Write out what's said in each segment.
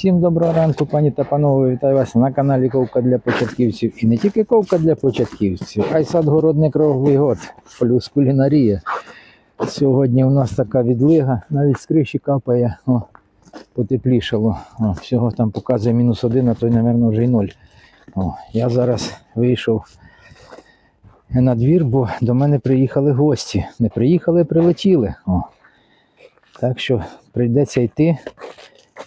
Всім доброго ранку, пані та панове. Вітаю вас на каналі Ковка для початківців. І не тільки ковка для початківців, а й садгородний круглий год, плюс кулінарія. Сьогодні у нас така відлига, навіть з криші капає, о, потеплішало. О, всього там показує мінус один, а то й, мабуть, вже й ноль. О, я зараз вийшов на двір, бо до мене приїхали гості. Не приїхали, а прилетіли. О. Так що прийдеться йти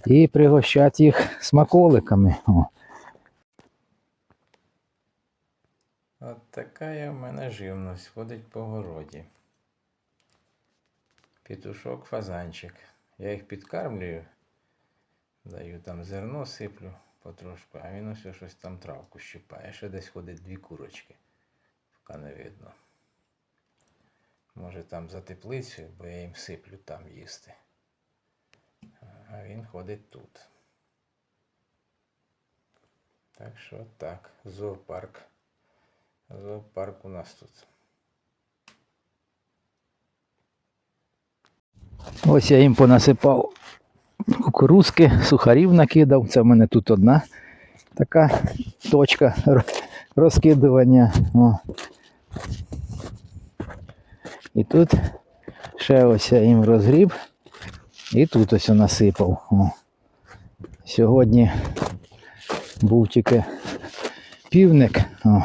і пригощати їх смаколиками. О. От така в мене живність, ходить по городі. Петушок, фазанчик. Я їх підкармлюю, даю там зерно, сиплю потрошку, а він ось щось там травку щипає. Ще десь ходить дві курочки, поки не видно. Може там за теплицею, бо я їм сиплю там їсти. Він ходить тут. Так що так, зоопарк. Зоопарк у нас тут. Ось я їм понасипав кукурузки, сухарів накидав. Це в мене тут одна така точка розкидування. О. І тут ще ось я їм розгріб. І тут ось насипав. О. Сьогодні був тільки півник, о.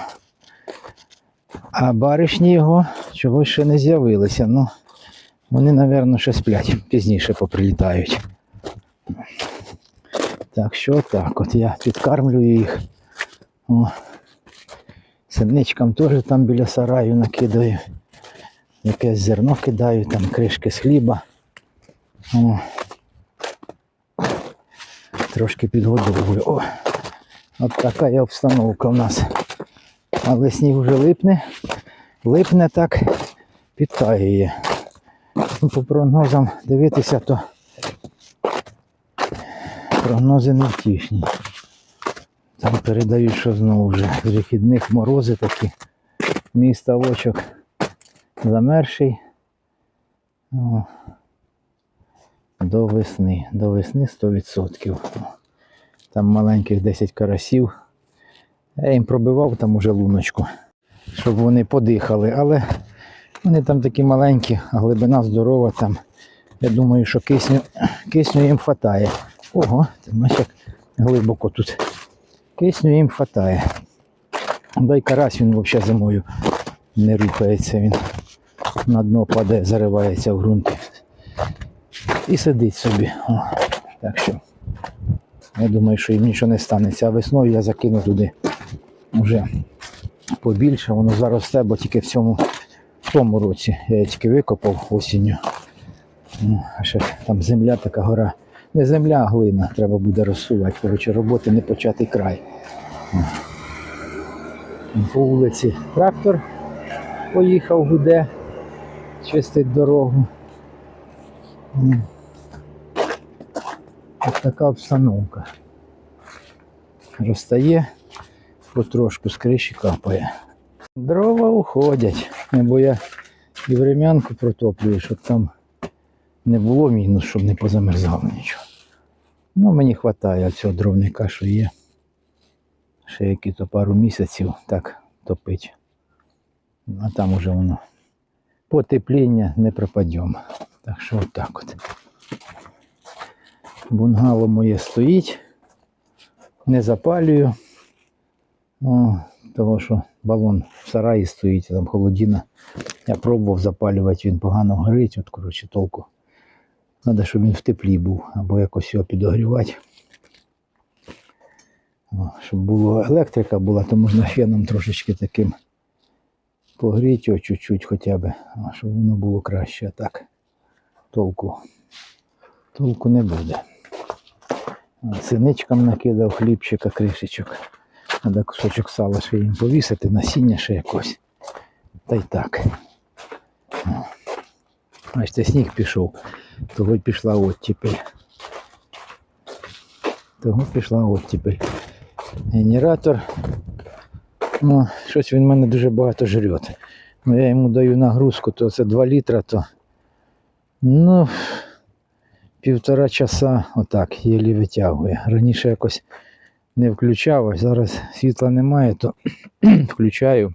а баришні його чогось ще не з'явилися. Ну, вони, мабуть, ще сплять, пізніше поприлітають. Так що так, от я підкармлюю їх. О. Синичкам теж там біля сараю накидаю. Якесь зерно кидаю, там кришки з хліба. О. Трошки підгодовую. О, от така є обстановка у нас. Але сніг вже липне. Липне так підтаює. Ну, по прогнозам дивитися, то прогнози не втішні. Там передають, що знову вже з вихідних морози такі. Мій ставочок замерший. До весни. До весни 100%. Там маленьких 10 карасів. Я їм пробивав там уже луночку, щоб вони подихали, але вони там такі маленькі, а глибина здорова там. Я думаю, що кисню, кисню їм вистачає. Ого, як глибоко тут. Кисню їм вистачає. Дай карась він взагалі зимою не рухається, він на дно падає, заривається в ґрунт і сидить собі. О, так що я думаю, що їм нічого не станеться. А весною я закину туди вже побільше, воно заросте, бо тільки в цьому в тому році я тільки викопав осінню. Ну, а ще там земля така гора. Не земля, а глина, треба буде розсувати. Коротше, роботи не початий край. По вулиці трактор поїхав, гуде, чистить дорогу. Ось така обстановка. Розстає, потрошку з криші капає. Дрова уходять, бо я і врем'янку протоплюю, щоб там не було мінус, щоб не позамерзало нічого. Ну, мені вистачає цього дровника, що є. Ще які-то пару місяців так топить. А там уже воно потепління не пропадемо. Так що отак от. Бунгало моє стоїть. Не запалюю. О, того що балон в сараї стоїть, там холодина. Я пробував запалювати, він погано горить, от коротше толку. Треба, щоб він в теплі був, або якось його підогрівати. О, щоб була електрика була, то можна феном трошечки таким погріти його чуть-чуть хоча б, щоб воно було краще, а так толку, толку не буде. Синичкам накидав хлібчика, кришечок. Треба кусочок сала ще їм повісити, насіння ще якось. Та й так. Бачите, сніг пішов, того й пішла оттепель. Того пішла оттепель. Генератор. Ну, щось він мене дуже багато жрет. Ну, я йому даю нагрузку, то це 2 літра, то. Ну, півтора часа отак єлі витягує. Раніше якось не включав, а зараз світла немає, то включаю.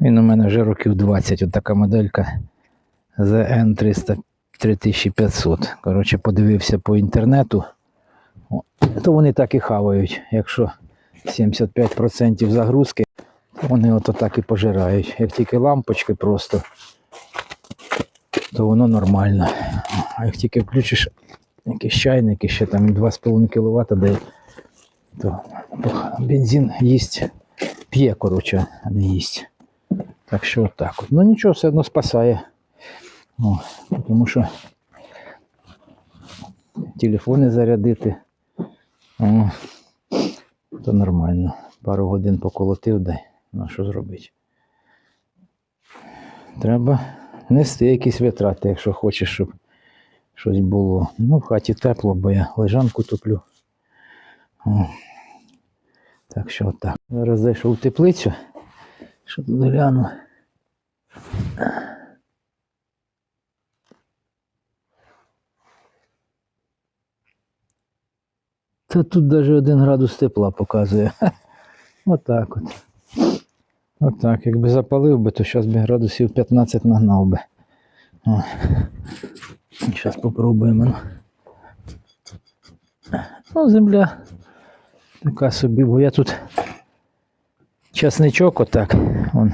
Він у мене вже років 20, от така моделька ZN 300 3500. Коротше, подивився по інтернету, то вони так і хавають. Якщо 75% загрузки, то вони ото так і пожирають. Як тільки лампочки просто, то воно нормально. А як тільки включиш якісь чайники, ще там 2,5 кВт дає, то бензин їсть, п'є, коротше, а не їсть. Так що отак от. Ну нічого, все одно спасає. О, тому що телефони зарядити. О, то нормально. Пару годин поколотив, дай. Ну, що зробити? Треба нести якісь витрати, якщо хочеш, щоб щось було. Ну, в хаті тепло, бо я лежанку топлю. О. Так що отак. Зараз зайшов в теплицю. Що тут гляну. Та тут навіть один градус тепла показує. Отак от. Отак. Якби запалив би, то зараз би градусів 15 нагнав би. Зараз попробуємо. ну. Земля така собі, бо я тут часничок отак. Он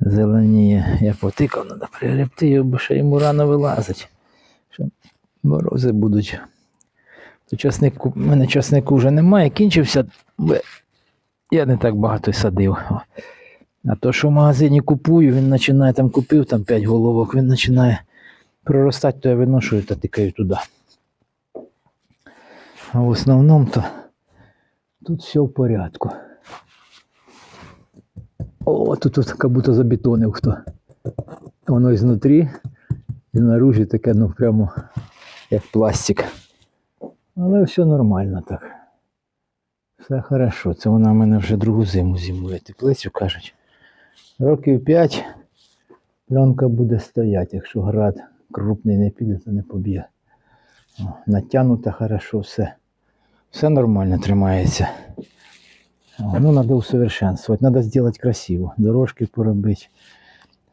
зеленіє. Я потикав, треба пригребти його, бо ще йому рано вилазить. Що морози будуть. То часнику, в мене часнику вже немає, кінчився, я не так багато садив. А то, що в магазині купую, він починає там купив там 5 головок, він починає проростати, то я виношую та тикаю туди. А в основному то тут все в порядку. О, тут, тут як будто забетонив хто. Воно ізнутрі, і наружі таке, ну прямо як пластик. Але все нормально так. Все хорошо. Це вона в мене вже другу зиму зимує. Теплицю кажуть. Років 5 пленка буде стояти, якщо град крупний не піде, то не поб'є. Натягнуто хорошо все. Все нормально тримається. Ну, треба усовершенствувати, треба зробити красиво. Дорожки поробити,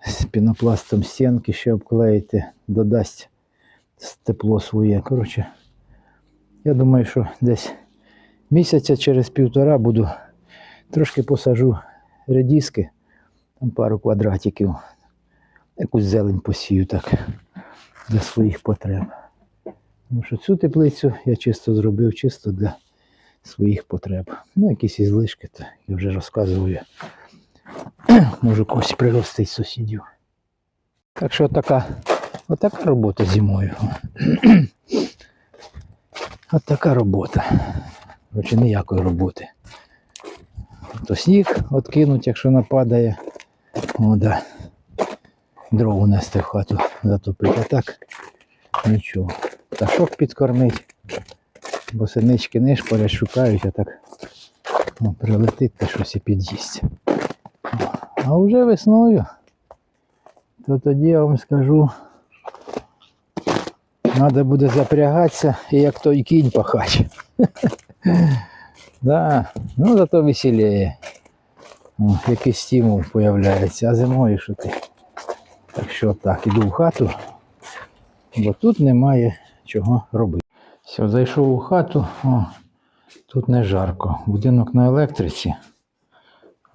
з пінопластом стінки ще обклеїти, додасть тепло своє. Коротше, я думаю, що десь місяця через півтора буду трошки посажу редіски, там пару квадратиків, якусь зелень посію так для своїх потреб. Тому що цю теплицю я чисто зробив чисто для своїх потреб. Ну, якісь ізлишки, то я вже розказую. Можу когось приростити з сусідів. Так що така, отака робота зимою. От така робота. Короче, ніякої роботи. То сніг откинуть, якщо нападає. О, да. Дров унести в хату затопити. А так нічого. Пташок підкормить. Бо синички нишпорять, шукають, а так о, прилетить та щось і під'їсть. А вже весною, то тоді я вам скажу, Надо буде запрягатися і як той кінь пахати. да, ну зато веселіє. О, якийсь стимул появляється, а зимою що ти. Так що так, іду в хату, бо тут немає чого робити. Все, зайшов у хату, о, тут не жарко. Будинок на електриці.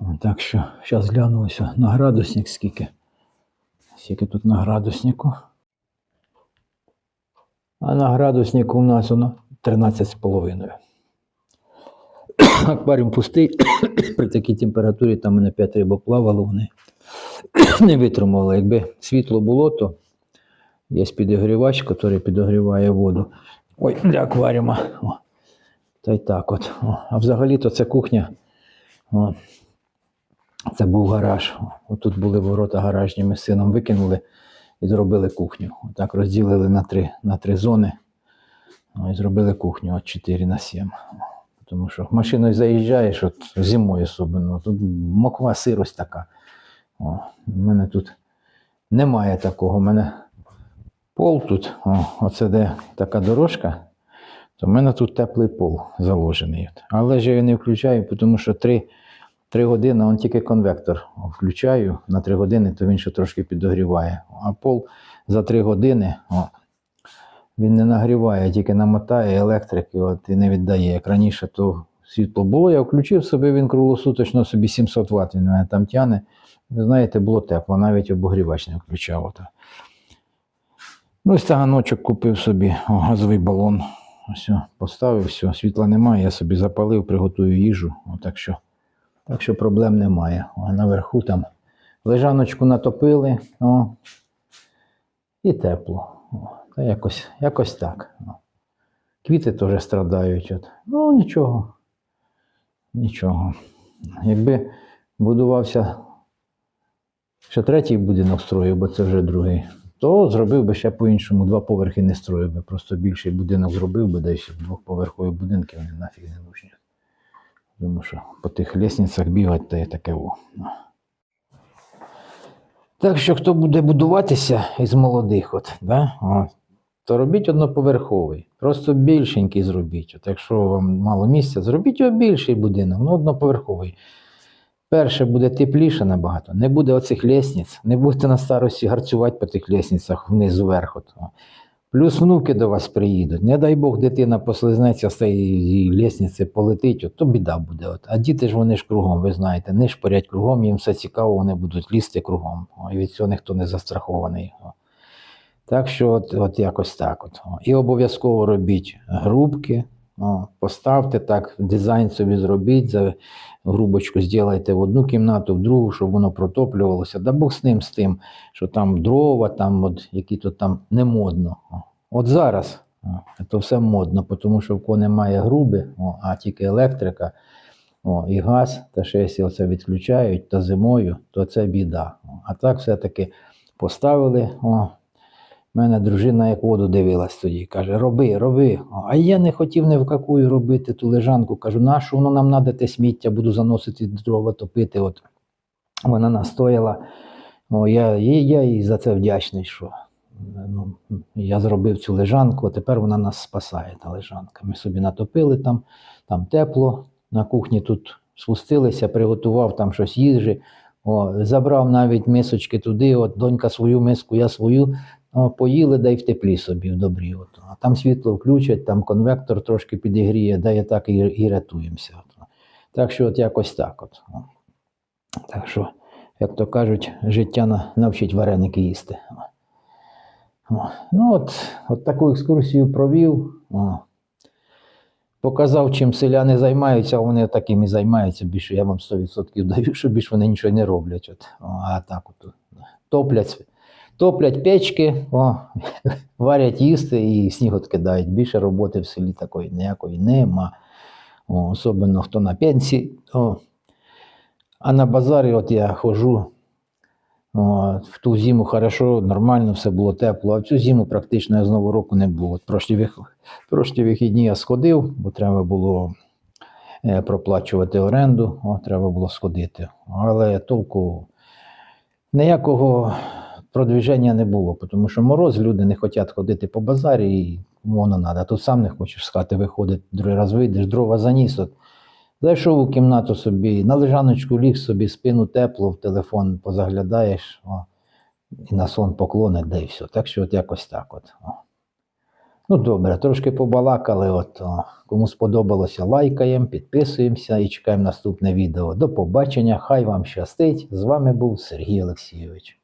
О, так що зараз гляну ось на градусник скільки. Скільки тут на градуснику. А на градуснику у нас воно 13,5. Акваріум пустий. При такій температурі там мене 5 рибок плавало, вони не витримали. Якби світло було, то є підігрівач, який підогріває воду. Ой, для акваріума. О. Та й так от. О. А взагалі-то це кухня. О. Це був гараж. Отут були ворота гаражні, ми з сином викинули і зробили кухню. Так розділили на три, на три зони. Ну, і зробили кухню от 4 на 7. Тому що машиною заїжджаєш, от зимою особливо, тут моква сирость така. О, у мене тут немає такого. У мене пол тут, о, оце де така дорожка, то в мене тут теплий пол заложений. Але ж я не включаю, тому що 3, 3 години он тільки конвектор включаю на 3 години, то він ще трошки підогріває. А пол за 3 години о, він не нагріває, тільки намотає електрики от, і не віддає. Як раніше, то світло було, я включив собі, він круглосуточно собі 700 Вт він мене там тяне. Ви знаєте, було тепло, навіть обогрівач не включав. Ото. Ну, ось таганочок купив собі о, газовий балон. Ось, поставив, все, світла немає, я собі запалив, приготую їжу. О, так, що, так що проблем немає. А наверху там лежаночку натопили о, і тепло. О, та якось, якось так. О. Квіти теж страдають. От. Ну, нічого. Нічого. Якби будувався ще третій будинок строїв, бо це вже другий, то зробив би ще по-іншому. Два поверхи не строїв би. Просто більший будинок зробив би, де ще двохповерхові будинки вони нафіг не нужні. Тому що по тих лісницях бігати та й таке во. Так що, хто буде будуватися із молодих, от, да? от, то робіть одноповерховий. Просто більшенький зробіть. От, якщо вам мало місця, зробіть його більший будинок, ну одноповерховий. Перше буде тепліше набагато, не буде оцих лісниць, не будете на старості гарцювати по тих лісницях вниз вверх. Плюс внуки до вас приїдуть. Не дай Бог, дитина послизнеться з цієї лісниці полетить, то біда буде. От. А діти ж вони ж кругом, ви знаєте, не шпорять кругом, їм все цікаво, вони будуть лізти кругом. І від цього ніхто не застрахований. Так що от, от якось так. От. І обов'язково робіть грубки, поставте так, дизайн собі зробіть, за грубочку зробите в одну кімнату, в другу, щоб воно протоплювалося. Да Бог з ним з тим, що там дрова, там от, які то там не модно. От зараз о, це все модно, тому що в кого немає груби, а тільки електрика і газ, та ще якщо це відключають, то зимою, то це біда. А так все-таки поставили. У мене дружина як воду дивилась тоді, каже: роби, роби. А я не хотів ні в какую робити ту лежанку. Кажу, нащо воно нам надо те сміття, буду заносити дрова топити. От. Вона настояла. О, я, я їй за це вдячний, що ну, я зробив цю лежанку, а тепер вона нас спасає, та лежанка. Ми собі натопили там, там тепло, на кухні тут спустилися, приготував там щось їжі. О, забрав навіть мисочки туди, от донька свою миску, я свою. Поїли, да й в теплі собі, в добрі. От. А там світло включать, там конвектор трошки підігріє, да і так і, і рятуємося. От. Так що от якось так. От. Так що, як то кажуть, життя на- навчить вареники їсти. Ну от, от таку екскурсію провів. Показав, чим селяни займаються, а вони таким і займаються. Більше я вам 100% даю, що більше вони нічого не роблять. От. А так от, топлять, топлять печки, о, варять їсти і сніг от кидають. Більше роботи в селі такої ніякої нема. О, особливо хто на пенсії. О. А на базарі от я ходжу. О, в ту зиму хорошо, нормально, все було тепло, а в цю зиму практично я з Нового року не було. От прошлі вихідні я сходив, бо треба було е, проплачувати оренду, о, треба було сходити. Але толку ніякого продвіження не було, тому що мороз, люди не хочуть ходити по базарі, і воно треба. Тут сам не хочеш з хати виходити, другий раз вийдеш, дрова заніс. От. Зайшов у кімнату собі, на лежаночку ліг собі, спину тепло, в телефон позаглядаєш, о, і на сон поклонить, да і все. Так що от якось так. От, о. Ну добре, трошки побалакали. От, о. Кому сподобалося, лайкаємо, підписуємося і чекаємо наступне відео. До побачення, хай вам щастить. З вами був Сергій Олексійович.